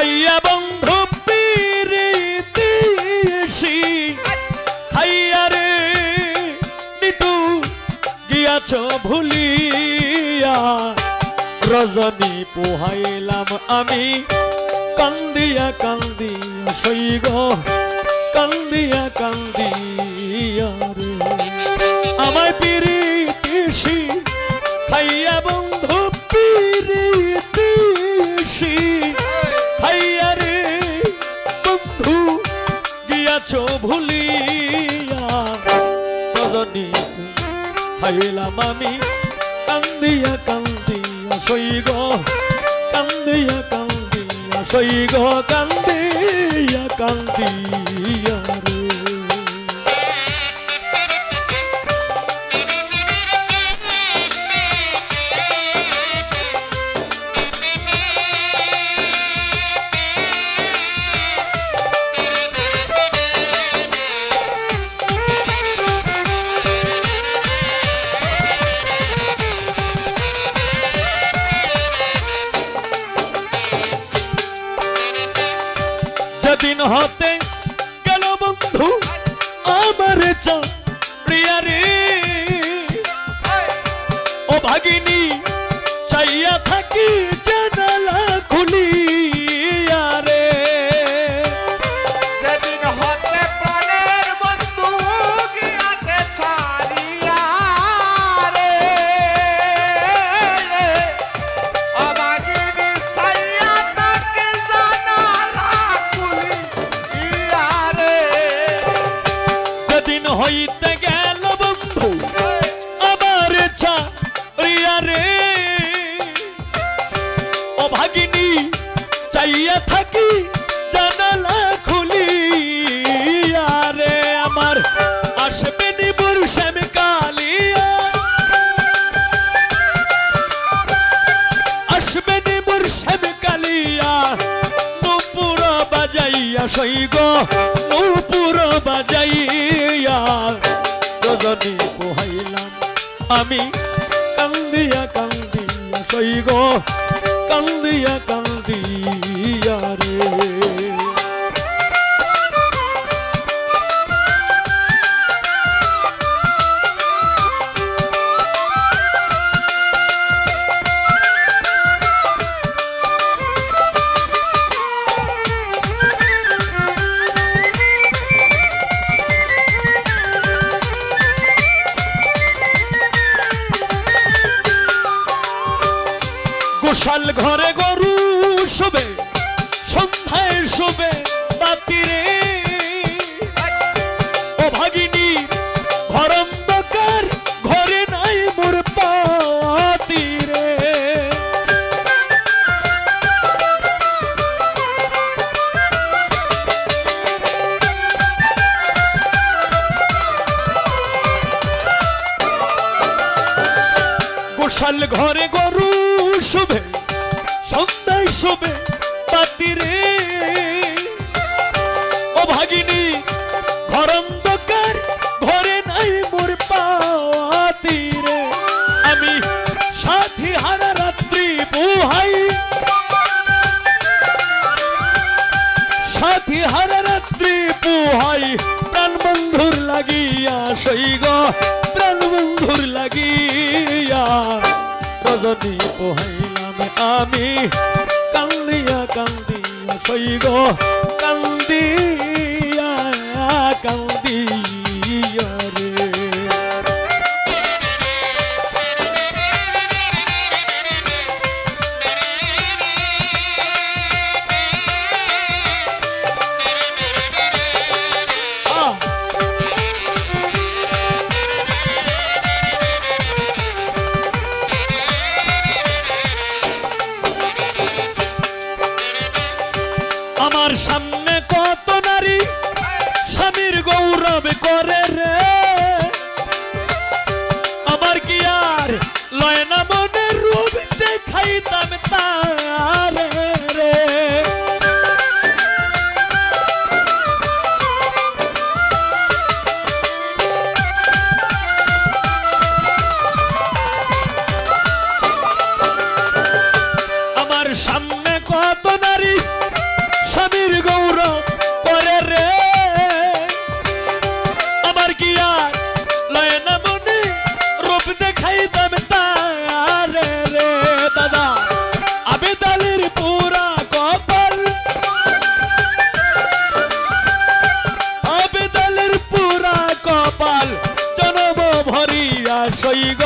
খাইয়া বন্ধু পিরিতিসি খাইয়া রে নিতু গিয়াছ ভুলিয়া। রজনী পোহাইলাম আমি, কান্দিয়া কান্দিয়া সৈগ, কান্দিয়া কান্দিয়া রে। আমায় পিরিতিসি খাইয়া বন্ধু পিরিতিসি গিয়াছ ভুলিয়া রজনী হাইলাম আমি কান্দিয়া কান্দিয়া সৈগ কান্দিয়া কান্দিয়া সৈগ কান্দিয়া কান্দিয়া। হতে গেল বন্ধু আমার প্রিয়া রে। ও ভাগিনী চাইয়া থাকি জানালা খুলিয়া চাইয়া থাকি, জানালা খুলিয়া রে আমার আসবে কালিয়া। আসবে কালিয়া বাজাইয়া সৈগ বাজাইয়া। রজনী পোহাইলাম আমি, কান্দিয়া কান্দিয়া সৈগ, কান্দিয়া কান্দিয়া গোশাল ঘরে গরু শোবে, সন্ধ্যায় শোবে বাতিরে। ও ভাগিনী ঘর ঘরে নাই মোর পাতিরে। গোশাল ঘরে গরু শোবে বাতিরে। ও ভাগিনী, ঘর অন্ধকার, ঘরে নাই মোর পাতিরে আমি সাথী হারা রাত্রি বুহাই। সাথী হারা রাত্রি পুহাই প্রাণ বন্ধুর লাগিয়া সৈগ, প্রাণ বন্ধুর লাগিয়া রজনী পোহাইলাম আমি। সৈগ কান্দিয়া আমার সামনে কত নারী? স্বামীর গৌরব করে রে। আমার কি আর লয় না মনে রূপ দেখাইতাম তার? ভরিয়া সৈগ